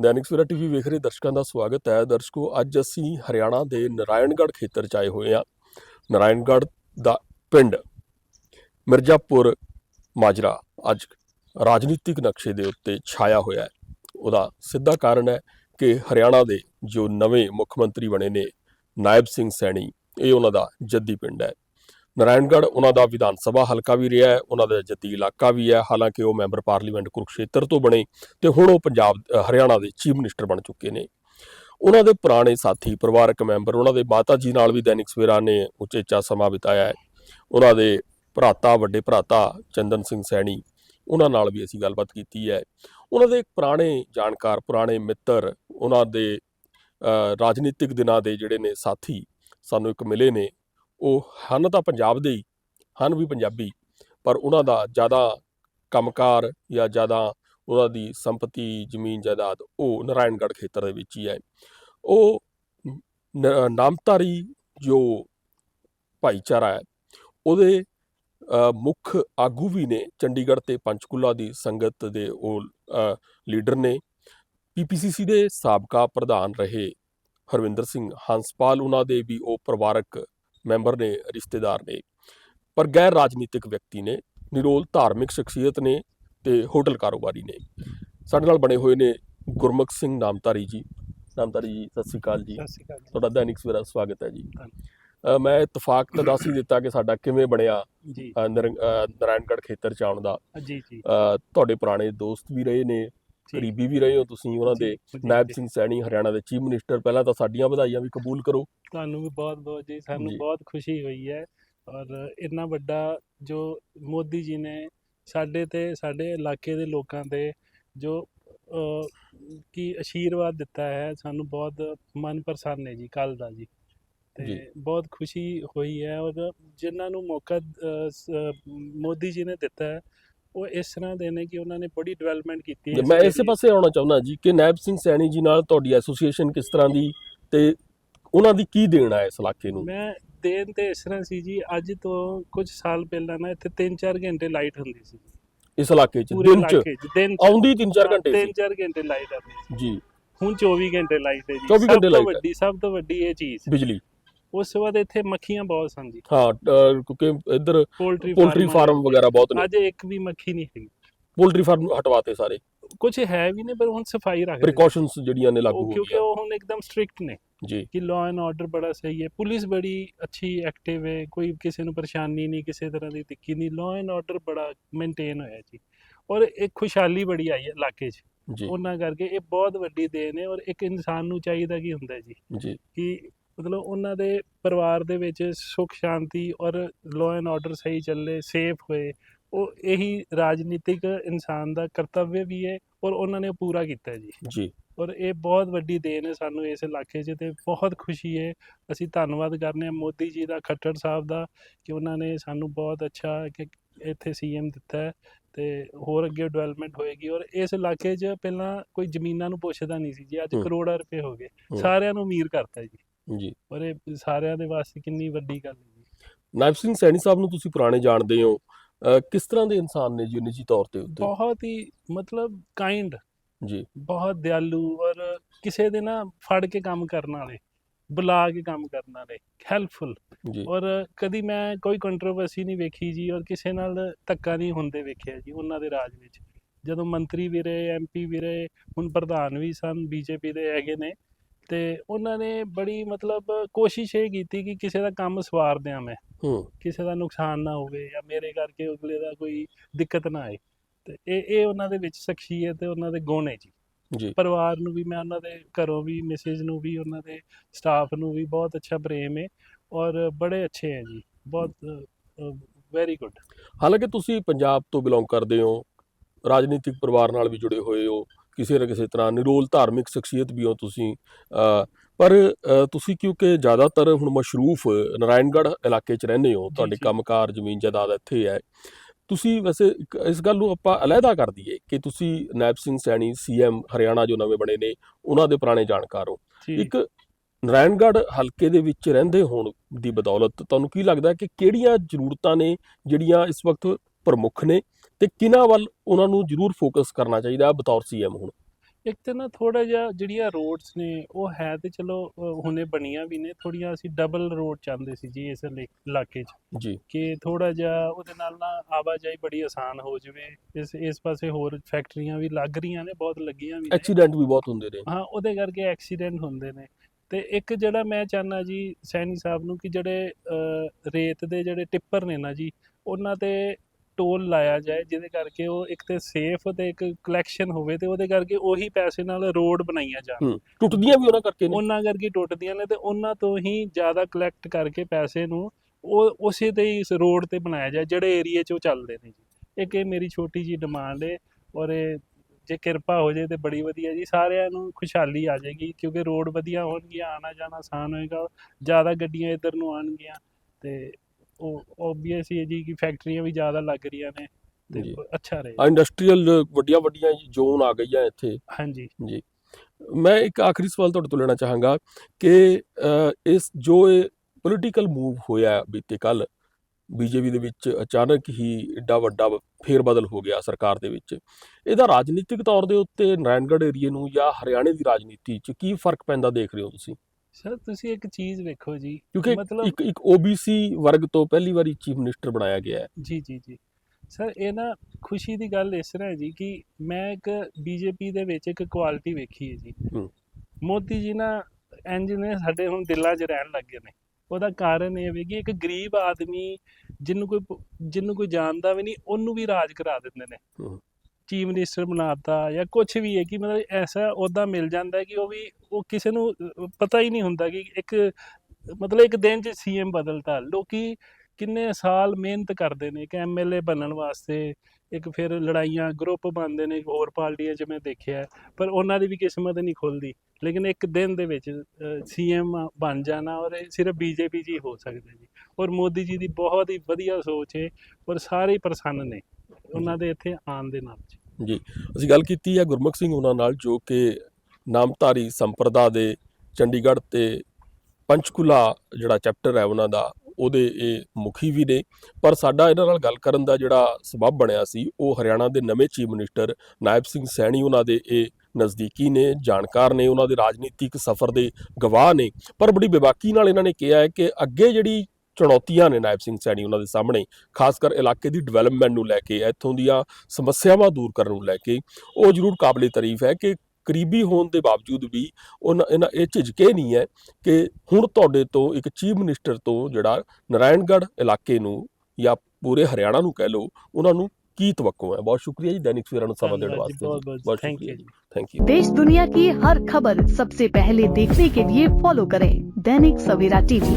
ਦੈਨਿਕ Savera TV ਵੇਖ ਰਹੇ ਦਰਸ਼ਕਾਂ ਦਾ ਸਵਾਗਤ ਹੈ। ਦਰਸ਼ਕੋ, ਅੱਜ ਅਸੀਂ ਹਰਿਆਣਾ ਦੇ ਨਾਰਾਇਣਗੜ੍ਹ ਖੇਤਰ 'ਚ ਆਏ ਹੋਏ ਹਾਂ। ਨਾਰਾਇਣਗੜ੍ਹ ਦਾ ਪਿੰਡ ਮਿਰਜ਼ਾਪੁਰ ਮਾਜਰਾ ਅੱਜ ਰਾਜਨੀਤਿਕ ਨਕਸ਼ੇ ਦੇ ਉੱਤੇ ਛਾਇਆ ਹੋਇਆ ਹੈ। ਉਹਦਾ ਸਿੱਧਾ ਕਾਰਨ ਹੈ ਕਿ ਹਰਿਆਣਾ ਦੇ ਜੋ ਨਵੇਂ ਮੁੱਖ ਮੰਤਰੀ ਬਣੇ ਨੇ, ਨਾਇਬ ਸਿੰਘ ਸੈਣੀ, ਇਹ ਉਹਨਾਂ ਦਾ ਜੱਦੀ ਪਿੰਡ ਹੈ। ਨਾਰਾਇਣਗੜ੍ਹ, ਉਹਨਾਂ ਦਾ ਵਿਧਾਨ ਸਭਾ ਹਲਕਾ ਵੀ ਰਿਹਾ ਹੈ, ਉਹਨਾਂ ਦਾ ਜੱਦੀ ਇਲਾਕਾ ਵੀ ਹੈ, ਹਾਲਾਂਕਿ ਉਹ ਮੈਂਬਰ ਪਾਰਲੀਮੈਂਟ ਕੁਰੂਕਸ਼ੇਤਰ ਤੋਂ ਬਣੇ ਤੇ ਹੁਣ ਉਹ ਪੰਜਾਬ ਹਰਿਆਣਾ ਦੇ ਚੀਫ ਮਿਨਿਸਟਰ ਬਣ ਚੁੱਕੇ ਨੇ। ਉਹਨਾਂ ਦੇ ਪੁਰਾਣੇ ਸਾਥੀ, ਪਰਿਵਾਰਕ ਮੈਂਬਰ, ਉਹਨਾਂ ਦੇ ਮਾਤਾ ਜੀ ਨਾਲ ਵੀ ਦੈਨਿਕ ਸਵੇਰਾ ਨੇ ਉਚੇਚਾ ਸਮਾਂ ਬਿਤਾਇਆ ਹੈ। ਉਹਨਾਂ ਦੇ ਭਰਾਤਾ, ਵੱਡੇ ਭਰਾਤਾ ਚੰਦਨ ਸਿੰਘ ਸੈਣੀ, ਉਹਨਾਂ ਨਾਲ ਵੀ ਅਸੀਂ ਗੱਲਬਾਤ ਕੀਤੀ ਹੈ। ਉਹਨਾਂ ਦੇ ਪੁਰਾਣੇ ਜਾਣਕਾਰ, ਪੁਰਾਣੇ ਮਿੱਤਰ, ਉਹਨਾਂ ਦੇ ਰਾਜਨੀਤਿਕ ਦਿਨਾਂ ਦੇ ਜਿਹੜੇ ਨੇ ਸਾਥੀ ਸਾਨੂੰ ਇੱਕ ਮਿਲੇ ਨੇ। ਉਹ ਹਨ ਤਾਂ ਪੰਜਾਬ ਦੇ ਹੀ, ਹਨ ਵੀ ਪੰਜਾਬੀ, ਪਰ ਉਹਨਾਂ ਦਾ ਜ਼ਿਆਦਾ ਕੰਮਕਾਰ ਜਾਂ ਜ਼ਿਆਦਾ ਉਹਨਾਂ ਦੀ ਸੰਪਤੀ, ਜ਼ਮੀਨ ਜਾਇਦਾਦ ਉਹ ਨਾਰਾਇਣਗੜ੍ਹ ਖੇਤਰ ਦੇ ਵਿੱਚ ਹੀ ਹੈ। ਉਹ ਨ- ਨਾਮਧਾਰੀ ਜੋ ਭਾਈਚਾਰਾ ਹੈ, ਉਹਦੇ ਮੁੱਖ ਆਗੂ ਵੀ ਨੇ ਚੰਡੀਗੜ੍ਹ ਤੇ ਪੰਚਕੂਲਾ ਦੀ ਸੰਗਤ ਦੇ ਉਹ ਲੀਡਰ ਨੇ। ਪੀਪੀਸੀਸੀ ਦੇ ਸਾਬਕਾ ਪ੍ਰਧਾਨ ਰਹੇ ਹਰਵਿੰਦਰ ਸਿੰਘ ਹੰਸਪਾਲ, ਉਹਨਾਂ ਦੇ ਵੀ ਉਹ ਪਰਿਵਾਰਕ ਮੈਂਬਰ ਨੇ ਰਿਸ਼ਤੇਦਾਰ ਨੇ ਪਰ ਗੈਰ ਰਾਜਨੀਤਿਕ ਵਿਅਕਤੀ ਨੇ ਨਿਰੋਲ ਧਾਰਮਿਕ ਸ਼ਖਸੀਅਤ ਨੇ ਤੇ ਹੋਟਲ ਕਾਰੋਬਾਰੀ ਨੇ। ਸਾਡੇ ਨਾਲ ਬਣੇ ਹੋਏ ਨੇ ਗੁਰਮੁਖ ਸਿੰਘ ਨਾਮਧਾਰੀ ਜੀ। ਨਾਮਧਾਰੀ ਜੀ ਸਤਿ ਸ੍ਰੀ ਅਕਾਲ ਜੀ। ਤੁਹਾਡਾ ਦੈਨਿਕ ਸਵੇਰਾ ਸਵਾਗਤ ਹੈ ਜੀ। ਮੈਂ ਇਤਫਾਕ ਤਾਂ ਦੱਸ ਹੀ ਦਿੱਤਾ ਕਿ ਸਾਡਾ ਕਿਵੇਂ ਬਣਿਆ ਜੀ। ਨਾਰਾਇਣਗੜ੍ਹ ਖੇਤਰ ਚ ਆਉਣ ਦਾ। ਜੀ ਜੀ। ਤੁਹਾਡੇ ਪੁਰਾਣੇ ਦੋਸਤ ਵੀ ਰਹੇ ਨੇ। ਕਰੀਬੀ ਵੀ ਰਹੇ ਹੋ ਤੁਸੀਂ ਉਹਨਾਂ ਦੇ ਨਾਇਬ। ਸਿੰਘ ਸੈਣੀ ਹਰਿਆਣਾ ਦੇ ਚੀਫ ਮਿਨਿਸਟਰ ਪਹਿਲਾਂ ਤਾਂ ਸਾਡੀਆਂ ਵਧਾਈਆਂ ਵੀ ਕਬੂਲ ਕਰੋ ਤੁਹਾਨੂੰ ਵੀ ਬਹੁਤ ਬਹੁਤ ਜੀ ਸਾਨੂੰ। ਬਹੁਤ ਖੁਸ਼ੀ ਹੋਈ ਹੈ ਔਰ ਇੰਨਾ ਵੱਡਾ ਜੋ ਮੋਦੀ ਜੀ ਨੇ ਸਾਡੇ ਤੇ ਸਾਡੇ ਇਲਾਕੇ ਦੇ ਲੋਕਾਂ ਤੇ ਜੋ ਕੀ ਆਸ਼ੀਰਵਾਦ ਦਿੱਤਾ ਹੈ ਸਾਨੂੰ ਬਹੁਤ ਮਨ ਪ੍ਰਸੰਨ ਹੈ ਜੀ ਕੱਲ ਦਾ ਜੀ। ਤੇ ਬਹੁਤ ਖੁਸ਼ੀ ਹੋਈ ਹੈ ਔਰ ਜਿਨ੍ਹਾਂ ਨੂੰ ਮੌਕਾ ਮੋਦੀ ਜੀ ਨੇ ਦਿੱਤਾ ਹੈ ਉਹ ਇਸ ਤਰ੍ਹਾਂ ਦੇ ਨੇ ਕਿ ਉਹਨਾਂ ਨੇ ਬੜੀ ਡਿਵੈਲਪਮੈਂਟ ਕੀਤੀ ਹੈ ਮੈਂ ਇਸ ਪਾਸੇ ਆਉਣਾ ਚਾਹੁੰਦਾ ਜੀ ਕਿ ਨਾਇਬ ਸਿੰਘ ਸੈਣੀ ਜੀ ਨਾਲ ਤੁਹਾਡੀ ਐਸੋਸੀਏਸ਼ਨ ਕਿਸ ਤਰ੍ਹਾਂ ਦੀ ਤੇ ਉਹਨਾਂ ਦੀ ਕੀ ਦੇਣ ਹੈ ਇਸ ਇਲਾਕੇ ਨੂੰ? ਮੈਂ ਦੇਣ ਤੇ ਇਸ ਤਰ੍ਹਾਂ ਸੀ ਜੀ ਅੱਜ ਤੋਂ ਕੁਝ ਸਾਲ ਪਹਿਲਾਂ ਨਾ ਇੱਥੇ 3-4 ਘੰਟੇ ਲਾਈਟ ਹੁੰਦੀ ਸੀ ਇਸ ਇਲਾਕੇ ਚ ਦਿਨ ਚ? ਆਉਂਦੀ 3-4 ਘੰਟੇ ਸੀ। 3-4 ਘੰਟੇ ਲਾਈਟ ਆਉਂਦੀ ਸੀ। ਜੀ। ਹੁਣ 24 ਘੰਟੇ ਲਾਈਟ ਹੈ ਜੀ। 24 ਸਭ ਘੰਟੇ। ਵੱਡੀ ਸਭ ਤੋਂ ਵੱਡੀ ਇਹ ਚੀਜ਼ ਬਿਜਲੀ। ਉਸ ਤੋਂ ਬਾਅਦ ਇੱਥੇ ਮੱਖੀਆਂ ਬਹੁਤ ਸਨ ਜੀ। ਹਾਂ ਕਿਉਂਕਿ ਇੱਧਰ ਪੋਲਟਰੀ ਪੋਲਟਰੀ ਫਾਰਮ ਵਗੈਰਾ ਬਹੁਤ ਨੇ। ਅੱਜ ਇੱਕ ਵੀ ਮੱਖੀ ਨਹੀਂ ਹੈਗੀ। ਪੋਲਟਰੀ ਫਾਰਮ ਹਟਵਾਤੇ ਸਾਰੇ। ਕੁਝ ਹੈ ਵੀ ਨੇ ਪਰ ਹੁਣ ਸਫ਼ਾਈ ਰੱਖ ਰਹੇ ਨੇ। ਪ੍ਰੀਕਾਸ਼ਨਸ ਜਿਹੜੀਆਂ ਨੇ ਲਾਗੂ ਉਹ ਹੋ ਕਿਉਂਕਿ ਗਈਆਂ ਉਹ ਹੁਣ ਇੱਕਦਮ ਸਟ੍ਰਿਕਟ ਨੇ ਜੀ। ਕਿ ਲਾਅ ਐਂਡ ਆਰਡਰ ਬੜਾ ਸਹੀ ਹੈ। ਪੁਲਿਸ ਬੜੀ ਅੱਛੀ ਐਕਟਿਵ ਹੈ। ਕੋਈ ਕਿਸੇ ਨੂੰ ਪਰੇਸ਼ਾਨੀ ਨਹੀਂ ਕਿਸੇ ਤਰ੍ਹਾਂ ਦੀ ਦਿੱਕਤ ਨਹੀਂ। ਲਾਅ ਐਂਡ ਆਰਡਰ ਬੜਾ ਮੇਨਟੇਨ ਹੋਇਆ ਜੀ। ਔਰ ਇੱਕ ਖੁਸ਼ਹਾਲੀ ਬੜੀ ਆਈ ਹੈ ਇਲਾਕੇ 'ਚ। ਜੀ। ਉਹਨਾਂ ਕਰਕੇ ਇਹ ਬਹੁਤ ਵੱਡੀ ਦੇਣ ਹੈ। ਔਰ ਇੱਕ ਇਨਸਾਨ ਨੂੰ ਚਾਹੀਦਾ ਕੀ ਹੁੰਦਾ ਜੀ। ਜੀ। ਕਿ ਮਤਲਬ ਉਹਨਾਂ ਦੇ ਪਰਿਵਾਰ ਦੇ ਵਿੱਚ ਸੁੱਖ ਸ਼ਾਂਤੀ ਔਰ ਲਾਅ ਐਂਡ ਆਰਡਰ ਸਹੀ ਚੱਲੇ ਸੇਫ ਹੋਏ ਉਹ ਇਹੀ ਰਾਜਨੀਤਿਕ ਇਨਸਾਨ ਦਾ ਕਰਤੱਵ ਵੀ ਹੈ ਔਰ ਉਹਨਾਂ ਨੇ ਪੂਰਾ ਕੀਤਾ ਜੀ। ਜੀ। ਔਰ ਇਹ ਬਹੁਤ ਵੱਡੀ ਦੇਣ ਹੈ ਸਾਨੂੰ ਇਸ ਇਲਾਕੇ 'ਚ ਤੇ ਬਹੁਤ ਖੁਸ਼ੀ ਹੈ। ਅਸੀਂ ਧੰਨਵਾਦ ਕਰਨੇ ਆ ਮੋਦੀ ਜੀ ਦਾ ਖੱਟੜ ਸਾਹਿਬ ਦਾ ਕਿ ਉਹਨਾਂ ਨੇ ਸਾਨੂੰ ਬਹੁਤ ਅੱਛਾ ਕਿ ਇੱਥੇ ਸੀਐਮ ਦਿੱਤਾ ਹੈ ਤੇ ਹੋਰ ਅੱਗੇ ਡਿਵੈਲਪਮੈਂਟ ਹੋਏਗੀ ਔਰ ਇਸ ਇਲਾਕੇ 'ਚ ਪਹਿਲਾਂ ਕੋਈ ਜ਼ਮੀਨਾਂ ਨੂੰ ਪੁੱਛਦਾ ਨਹੀਂ ਸੀ ਜੀ। ਅੱਜ। ਕਰੋੜਾਂ ਰੁਪਏ ਹੋ ਗਏ। ਸਾਰਿਆਂ ਨੂੰ ਅਮੀਰ ਕਰਤਾ ਜੀ। ਜੀ। ਔਰ ਇਹ ਸਾਰਿਆਂ ਦੇ ਵਾਸਤੇ ਕਿੰਨੀ ਵੱਡੀ ਗੱਲ ਹੈ ਜੀ। ਨਾਇਬ ਸਿੰਘ ਸੈਣੀ ਸਾਹਿਬ ਨੂੰ ਤੁਸੀਂ ਪੁਰਾਣੇ ਜਾਣਦੇ ਹੋ। ਕਿਸ ਤਰ੍ਹਾਂ ਦੇ ਇਨਸਾਨ ਨੇ ਜੀ ਨਿੱਜੀ ਤੌਰ ਤੇ ਉੱਤੇ ਬਹੁਤ ਹੀ ਮਤਲਬ ਕਾਈਂਡ ਜੀ। ਬਹੁਤ ਦਿਆਲੂ ਔਰ ਕਿਸੇ ਦੇ ਨਾ ਫੜ ਕੇ ਕੰਮ ਕਰਨ ਵਾਲੇ ਬੁਲਾ ਕੇ ਕੰਮ ਕਰਨ ਵਾਲੇ ਹੈਲਪਫੁਲ ਜੀ। ਔਰ ਕਦੀ ਮੈਂ ਕੋਈ ਕੰਟਰੋਵਰਸੀ ਨਹੀਂ ਵੇਖੀ ਜੀ ਔਰ ਕਿਸੇ ਨਾਲ ਧੱਕਾ ਨਹੀਂ ਹੁੰਦੇ ਵੇਖਿਆ ਜੀ ਉਹਨਾਂ ਦੇ ਰਾਜ ਵਿੱਚ। ਜਦੋਂ ਮੰਤਰੀ ਵੀ ਰਹੇ ਐਮਪੀ ਵੀ ਰਹੇ ਹੁਣ ਪ੍ਰਧਾਨ ਵੀ ਸਨ ਬੀਜੇਪੀ ਦੇ ਹੈਗੇ ਨੇ। ਤੇ ਉਹਨਾਂ ਨੇ ਬੜੀ ਮਤਲਬ ਕੋਸ਼ਿਸ਼ ਇਹ ਕੀਤੀ ਕਿ ਕਿਸੇ ਦਾ ਕੰਮ ਸਵਾਰ ਦਿਆਂ ਮੈਂ। ਹੂੰ। ਕਿਸੇ ਦਾ ਨੁਕਸਾਨ ਨਾ ਹੋਵੇ ਜਾਂ ਮੇਰੇ ਕਰਕੇ ਅਗਲੇ ਦਾ ਕੋਈ ਦਿੱਕਤ ਨਾ ਆਏ। ਤੇ ਇਹ ਇਹ ਉਹਨਾਂ ਦੇ ਵਿੱਚ ਸ਼ਖਸੀਅਤ ਤੇ ਉਹਨਾਂ ਦੇ ਗੁਣ ਹੈ ਜੀ। ਜੀ। ਪਰਿਵਾਰ ਨੂੰ ਵੀ ਮੈਂ ਉਹਨਾਂ ਦੇ ਘਰੋਂ ਵੀ ਮਿਸਿਸ ਨੂੰ ਵੀ ਉਹਨਾਂ ਦੇ ਸਟਾਫ ਨੂੰ ਵੀ ਬਹੁਤ ਅੱਛਾ ਪ੍ਰੇਮ ਹੈ ਔਰ ਬੜੇ ਅੱਛੇ ਹੈ ਜੀ। ਬਹੁਤ ਵੈਰੀ ਗੁੱਡ। ਹਾਲਾਂਕਿ ਤੁਸੀਂ ਪੰਜਾਬ ਤੋਂ ਬਿਲੋਂਗ ਕਰਦੇ ਹੋ ਰਾਜਨੀਤਿਕ ਪਰਿਵਾਰ ਨਾਲ ਵੀ ਜੁੜੇ ਹੋਏ ਹੋ ਕਿਸੇ ਨਾ ਕਿਸੇ ਤਰ੍ਹਾਂ ਨਿਰੋਲ ਧਾਰਮਿਕ ਸ਼ਖਸੀਅਤ ਵੀ ਹੋ ਤੁਸੀਂ ਪਰ ਤੁਸੀਂ ਕਿਉਂਕਿ ਜ਼ਿਆਦਾਤਰ ਹੁਣ ਮਸ਼ਰੂਫ ਨਾਰਾਇਣਗੜ੍ਹ ਇਲਾਕੇ 'ਚ ਰਹਿੰਦੇ ਹੋ ਤੁਹਾਡੇ। ਕੰਮਕਾਰ ਜ਼ਮੀਨ ਜਾਇਦਾਦ ਇੱਥੇ ਹੈ। ਤੁਸੀਂ ਵੈਸੇ ਇਸ ਗੱਲ ਨੂੰ ਆਪਾਂ ਅਲੱਗਾ ਕਰ ਦਈਏ ਕਿ ਤੁਸੀਂ ਨਾਇਬ ਸਿੰਘ ਸੈਣੀ ਸੀਐਮ ਹਰਿਆਣਾ ਜੋ ਨਵੇਂ ਬਣੇ ਨੇ ਉਹਨਾਂ ਦੇ ਪੁਰਾਣੇ ਜਾਣਕਾਰ ਹੋ। ਇੱਕ ਨਾਰਾਇਣਗੜ੍ਹ ਹਲਕੇ ਦੇ ਵਿੱਚ ਰਹਿੰਦੇ ਹੋਣ ਦੀ ਬਦੌਲਤ ਤੁਹਾਨੂੰ ਕੀ ਲੱਗਦਾ ਕਿ ਕਿਹੜੀਆਂ ਜ਼ਰੂਰਤਾਂ ਨੇ ਜਿਹੜੀਆਂ ਇਸ ਵਕਤ ਪ੍ਰਮੁੱਖ ਨੇ? ਤੇ ਕਿਹਨਾਂ ਵੱਲ ਉਹਨਾਂ ਨੂੰ ਜ਼ਰੂਰ ਫੋਕਸ ਕਰਨਾ ਚਾਹੀਦਾ ਬਤੌਰ ਸੀਐਮ ਹੁਣ? ਇੱਕ ਤੇ ਨਾ ਥੋੜਾ ਜਿਹਾ ਜਿਹੜੀਆਂ ਰੋਡਸ ਨੇ ਉਹ ਹੈ ਤੇ ਚਲੋ ਹੁਣੇ ਬਣੀਆਂ ਵੀ ਨੇ ਥੋੜੀਆਂ ਅਸੀਂ ਡਬਲ ਰੋਡ ਚਾਹੁੰਦੇ ਸੀ ਜੀ ਇਸ ਇਲਾ- ਇਲਾਕੇ 'ਚ। ਜੀ। ਕਿ ਥੋੜਾ ਜਿਹਾ ਉਹਦੇ ਨਾਲ ਨਾ ਆਵਾਜਾਈ ਬੜੀ ਆਸਾਨ ਹੋ ਜਾਵੇ ਇਸ ਇਸ ਪਾਸੇ ਹੋਰ ਫੈਕਟਰੀਆਂ ਵੀ ਲੱਗ ਰਹੀਆਂ ਨੇ ਬਹੁਤ ਲੱਗੀਆਂ ਵੀ ਨੇ। ਐਕਸੀਡੈਂਟ ਵੀ ਬਹੁਤ ਹੁੰਦੇ ਨੇ। ਹਾਂ ਉਹਦੇ ਕਰਕੇ ਐਕਸੀਡੈਂਟ ਹੁੰਦੇ ਨੇ। ਤੇ ਇੱਕ ਜਿਹੜਾ ਮੈਂ ਚਾਹਨਾ ਜੀ ਸੈਣੀ ਸਾਹਿਬ ਨੂੰ ਕਿ ਜਿਹੜੇ ਰੇਤ ਦੇ ਜਿਹੜੇ ਟਿੱਪਰ ਨੇ ਨਾ ਜੀ ਉਹਨਾਂ ਤੇ ਟੋਲ ਲਾਇਆ ਜਾਏ ਜਿਹਦੇ ਕਰਕੇ ਉਹ ਇੱਕ ਤੇ ਸੇਫ ਤੇ ਇੱਕ ਕਲੈਕਸ਼ਨ ਹੋਵੇ ਤੇ ਉਹਦੇ ਕਰਕੇ ਉਹੀ ਪੈਸੇ ਨਾਲ ਰੋਡ ਬਣਾਈਆਂ ਜਾਣ। ਹੂੰ ਟੁੱਟਦੀਆਂ ਵੀ ਉਹਨਾਂ ਕਰਕੇ ਨੇ। ਉਹਨਾਂ ਕਰਕੇ ਟੁੱਟਦੀਆਂ ਨੇ ਤੇ ਉਹਨਾਂ ਤੋਂ ਹੀ ਜ਼ਿਆਦਾ ਕਲੈਕਟ ਕਰਕੇ ਪੈਸੇ ਨੂੰ ਉਹ ਉਸੇ ਤੇ ਹੀ ਇਸ ਰੋਡ ਤੇ ਬਣਾਇਆ ਜਾਏ ਜਿਹੜੇ ਏਰੀਏ 'ਚ ਉਹ ਚੱਲਦੇ ਨੇ ਜੀ। ਇੱਕ ਇਹ ਮੇਰੀ ਛੋਟੀ ਜੀ ਡਿਮਾਂਡ ਹੈ ਔਰ ਇਹ ਜੇ ਕਿਰਪਾ ਹੋ ਜਾਏ ਤੇ ਬੜੀ ਵਧੀਆ ਜੀ। ਸਾਰਿਆਂ ਨੂੰ ਖੁਸ਼ਹਾਲੀ ਆ ਜਾਏਗੀ ਕਿਉਂਕਿ ਰੋਡ ਵਧੀਆ ਹੋਣਗੀਆਂ ਆਣਾ ਜਾਣਾ ਆਸਾਨ ਹੋਏਗਾ ਜ਼ਿਆਦਾ ਗੱਡੀਆਂ ਇੱਧਰ ਨੂੰ ਆਉਣਗੀਆਂ ਤੇ ਓਬਵੀਅਸ ਹੀ ਹੈ ਜੀ ਕਿ ਫੈਕਟਰੀਆਂ ਵੀ ਜ਼ਿਆਦਾ ਲੱਗ ਰਹੀਆਂ ਨੇ ਤੇ ਜੀ। ਅੱਛਾ ਰਹੇਗਾ ਇੰਡਸਟਰੀਅਲ ਵੱਡੀਆਂ ਵੱਡੀਆਂ ਜ਼ੋਨ ਆ ਗਈਆਂ ਇੱਥੇ। ਹਾਂਜੀ। ਮੈਂ ਇੱਕ ਆਖਰੀ ਸਵਾਲ ਤੁਹਾਡੇ ਤੋਂ ਲੈਣਾ ਚਾਹਾਂਗਾ ਕਿ ਇਸ ਜੋ ਇਹ ਪੋਲੀਟੀਕਲ ਮੂਵ ਹੋਇਆ ਬੀਤੇ ਕੱਲ ਬੀਜੇਪੀ ਦੇ ਵਿੱਚ ਅਚਾਨਕ ਹੀ ਏਡਾ ਵੱਡਾ ਫੇਰ ਬਦਲ ਹੋ ਗਿਆ ਸਰਕਾਰ ਦੇ ਵਿੱਚ। ਇਹਦਾ ਰਾਜਨੀਤਿਕ ਤੌਰ ਦੇ ਉੱਤੇ ਨਾਰਾਇਣਗੜ੍ਹ ਏਰੀਏ ਨੂੰ ਜਾਂ ਹਰਿਆਣੇ ਦੀ ਰਾਜਨੀਤੀ 'ਚ ਕੀ ਫ਼ਰਕ ਪੈਂਦਾ ਦੇਖ ਰਹੇ ਹੋ ਤੁਸੀਂ? ਸਰ ਤੁਸੀਂ ਇੱਕ ਚੀਜ਼ ਵੇਖੋ ਜੀ ਕਿਉਂਕਿ ਮਤਲਬ- ਇੱਕ ਇੱਕ OBC ਵਰਗ ਤੋਂ ਪਹਿਲੀ ਵਾਰੀ ਚੀਫ ਮਿਨਿਸਟਰ ਬਣਾਇਆ ਗਿਆ ਹੈ। ਜੀ ਜੀ ਜੀ। ਸਰ ਇਹ ਨਾ ਖੁਸ਼ੀ ਦੀ ਗੱਲ ਇਸ ਤਰ੍ਹਾਂ ਹੈ ਜੀ ਕਿ ਮੈਂ ਇੱਕ ਬੀਜੇਪੀ ਦੇ ਵਿੱਚ ਇੱਕ ਕੁਆਲਿਟੀ ਵੇਖੀ ਹੈ ਜੀ। ਮੋਦੀ ਜੀ ਨਾ ਇੰਜ ਨੇ ਸਾਡੇ ਹੁਣ ਦਿਲਾਂ 'ਚ ਰਹਿਣ ਲੱਗੇ ਨੇ। ਉਹਦਾ ਕਾਰਨ ਇਹ ਵੀ ਕਿ ਇੱਕ ਗਰੀਬ ਆਦਮੀ ਜਿਹਨੂੰ ਕੋਈ ਜਿਹਨੂੰ ਕੋਈ ਜਾਣਦਾ ਵੀ ਨਹੀਂ ਉਹਨੂੰ ਵੀ ਰਾਜ ਕਰਾ ਦਿੰਦੇ ਨੇ। ਚੀਫ ਮਿਨਿਸਟਰ ਬਣਾਤਾ ਜਾਂ ਕੁਝ ਵੀ ਹੈ ਕਿ ਮਤਲਬ ਐਸਾ ਉਹਦਾ ਮਿਲ ਜਾਂਦਾ ਕਿ ਉਹ ਵੀ, ਉਹ ਕਿਸੇ ਨੂੰ ਪਤਾ ਹੀ ਨਹੀਂ ਹੁੰਦਾ ਕਿ ਇੱਕ, ਮਤਲਬ ਇੱਕ ਦਿਨ 'ਚ ਸੀਐਮ ਬਦਲਤਾ। ਲੋਕੀ ਕਿੰਨੇ ਸਾਲ ਮਿਹਨਤ ਕਰਦੇ ਨੇ ਕਿ ਐਮਐਲਏ ਬਣਨ ਵਾਸਤੇ, ਇੱਕ ਫਿਰ ਲੜਾਈਆਂ ਗਰੁੱਪ ਬਣਦੇ ਨੇ, ਹੋਰ ਪਾਰਟੀਆਂ 'ਚ ਮੈਂ ਦੇਖਿਆ, ਪਰ ਉਹਨਾਂ ਦੀ ਵੀ ਕਿਸਮਤ ਨਹੀਂ ਖੁੱਲਦੀ। ਲੇਕਿਨ ਇੱਕ ਦਿਨ ਦੇ ਵਿੱਚ ਸੀਐਮ ਬਣ ਜਾਣਾ ਔਰ ਇਹ ਸਿਰਫ ਬੀਜੇਪੀ 'ਚ ਹੀ ਹੋ ਸਕਦੇ ਜੀ ਔਰ ਮੋਦੀ ਜੀ ਦੀ ਬਹੁਤ ਹੀ ਵਧੀਆ ਸੋਚ ਹੈ ਔਰ ਸਾਰੇ ਪ੍ਰਸੰਨ ਨੇ। ਉਹਨਾਂ ਦੇ ਇੱਥੇ ਆਉਣ ਦੇ ਨਾਲ ਜੀ। ਜੀ, ਅਸੀਂ ਗੱਲ ਕੀਤੀ ਹੈ ਗੁਰਮੁਖ ਸਿੰਘ ਉਹਨਾਂ ਨਾਲ ਜੋ ਕਿ ਨਾਮਧਾਰੀ ਸੰਪਰਦਾ ਦੇ ਚੰਡੀਗੜ੍ਹ ਤੇ ਪੰਚਕੂਲਾ ਜਿਹੜਾ ਚੈਪਟਰ ਹੈ ਉਹਨਾਂ ਦਾ, ਉਹਦੇ ਇਹ ਮੁਖੀ ਵੀ ਨੇ। ਪਰ ਸਾਡਾ ਇਹਨਾਂ ਨਾਲ ਗੱਲ ਕਰਨ ਦਾ ਜਿਹੜਾ ਸਬਬ ਬਣਿਆ ਸੀ, ਉਹ ਹਰਿਆਣਾ ਦੇ ਨਵੇਂ ਚੀਫ ਮਿਨਿਸਟਰ ਨਾਇਬ ਸਿੰਘ ਸੈਣੀ ਉਹਨਾਂ ਦੇ ਇਹ ਨਜ਼ਦੀਕੀ ਨੇ, ਜਾਣਕਾਰ ਨੇ, ਉਹਨਾਂ ਦੇ ਰਾਜਨੀਤਿਕ ਸਫ਼ਰ ਦੇ ਗਵਾਹ ਨੇ। ਪਰ ਬੜੀ ਬੇਬਾਕੀ ਨਾਲ ਇਹਨਾਂ ਨੇ ਕਿਹਾ ਹੈ ਕਿ ਅੱਗੇ ਜਿਹੜੀ ਚੁਣੌਤੀਆਂ ਨੇ ਨਾਇਬ ਸਿੰਘ ਸੈਣੀ ਉਹਨਾਂ ਦੇ ਸਾਹਮਣੇ ਖਾਸ ਕਰ ਇਲਾਕੇ ਦੀ ਡਿਵੈਲਪਮੈਂਟ ਨੂੰ ਲੈ ਕੇ ਇੱਥੋਂ ਦੀਆਂ ਸਮੱਸਿਆਵਾਂ ਦੂਰ ਕਰਨ ਨੂੰ ਲੈ ਕੇ। ਉਹ ਜ਼ਰੂਰ ਕਾਬਲੇ ਤਾਰੀਫ ਹੈ ਕਿ ਕਰੀਬੀ ਹੋਣ ਦੇ ਬਾਵਜੂਦ ਵੀ ਉਹਨਾਂ ਇਹਨਾਂ ਇਹ ਝਿਜਕੇ ਨਹੀਂ ਹੈ ਕਿ ਹੁਣ ਤੁਹਾਡੇ ਤੋਂ ਇੱਕ ਚੀਫ ਮਿਨਿਸਟਰ ਤੋਂ ਜਿਹੜਾ ਨਾਰਾਇਣਗੜ੍ਹ ਇਲਾਕੇ ਨੂੰ ਜਾਂ ਪੂਰੇ ਹਰਿਆਣਾ ਨੂੰ ਕਹਿ ਲਓ ਉਹਨਾਂ ਨੂੰ की तो है बहुत शुक्रिया जी दैनिक सवेरा सवा देने वास्ते थैंक यू थैंक यू देश दुनिया की हर खबर सबसे पहले देखने के लिए फॉलो करें। Dainik Savera TV